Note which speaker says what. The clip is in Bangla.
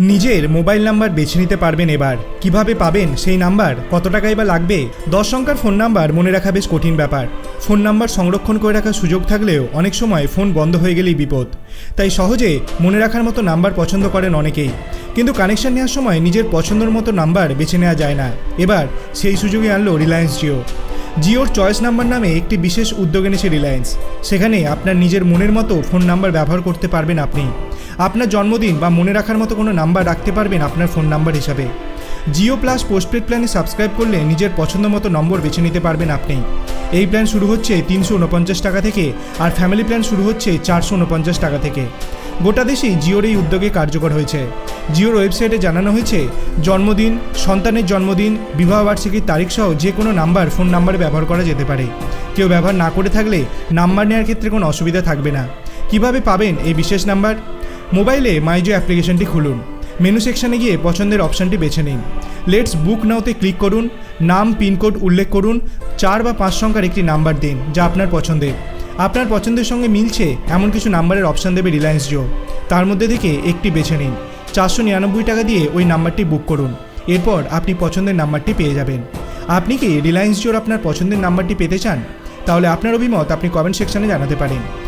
Speaker 1: নিজের মোবাইল নাম্বার বেছে নিতে পারবেন এবার। কীভাবে পাবেন সেই নাম্বার? কত টাকাই বা লাগবে? দশ সংখ্যার ফোন নাম্বার মনে রাখা বেশ কঠিন ব্যাপার। ফোন নাম্বার সংরক্ষণ করে রাখার সুযোগ থাকলেও অনেক সময় ফোন বন্ধ হয়ে গেলেই বিপদ। তাই সহজে মনে রাখার মতো নাম্বার পছন্দ করেন অনেকেই। কিন্তু কানেকশন নেওয়ার সময় নিজের পছন্দের মতো নাম্বার বেছে নেওয়া যায় না। এবার সেই সুযোগে আনলো রিলায়েন্স জিও। জিওর চয়েস নাম্বার নামে একটি বিশেষ উদ্যোগ এনেছে রিলায়েন্স। সেখানে আপনার নিজের মনের মতো ফোন নাম্বার ব্যবহার করতে পারবেন আপনি। আপনার জন্মদিন বা মনে রাখার মতো কোনো নাম্বার রাখতে পারবেন আপনার ফোন নাম্বার হিসাবে। জিও প্লাস পোস্টপেড প্ল্যানে সাবস্ক্রাইব করলে নিজের পছন্দ মতো নম্বর বেছে নিতে পারবেন আপনি। এই প্ল্যান শুরু হচ্ছে তিনশো উনপঞ্চাশ টাকা থেকে আর ফ্যামিলি প্ল্যান শুরু হচ্ছে চারশো উনপঞ্চাশ টাকা থেকে। গোটা দেশেই জিওর এই উদ্যোগে কার্যকর হয়েছে। জিওর ওয়েবসাইটে জানানো হয়েছে, জন্মদিন, সন্তানের জন্মদিন বিবাহবার্ষিকীর তারিখ সহ যে কোনো নাম্বার ফোন নাম্বারে ব্যবহার করা যেতে পারে। কেউ ব্যবহার না করে থাকলে নাম্বার নেওয়ার ক্ষেত্রে কোনো অসুবিধা থাকবে না। কীভাবে পাবেন এই বিশেষ নাম্বার? মোবাইলে মাইজো অ্যাপ্লিকেশনটি খুলুন। মেনু সেকশনে গিয়ে পছন্দের অপশানটি বেছে নিন। লেটস বুক নাওতে ক্লিক করুন, নাম পিনকোড উল্লেখ করুন, চার বা পাঁচ সংখ্যার একটি নাম্বার দিন, যা আপনার পছন্দের। আপনার পছন্দের সঙ্গে মিলছে এমন কিছু নাম্বারের অপশান দেবে রিলায়েন্স জিও তার মধ্যে থেকে একটি বেছে নিন। চারশো নিরানব্বই টাকা দিয়ে ওই নাম্বারটি বুক করুন। এরপর আপনি পছন্দের নাম্বারটি পেয়ে যাবেন। আপনি কি রিলায়েন্স জিওর আপনার পছন্দের নাম্বারটি পেতে চান? তাহলে আপনার অভিমত আপনি কমেন্ট সেকশনে জানাতে পারেন।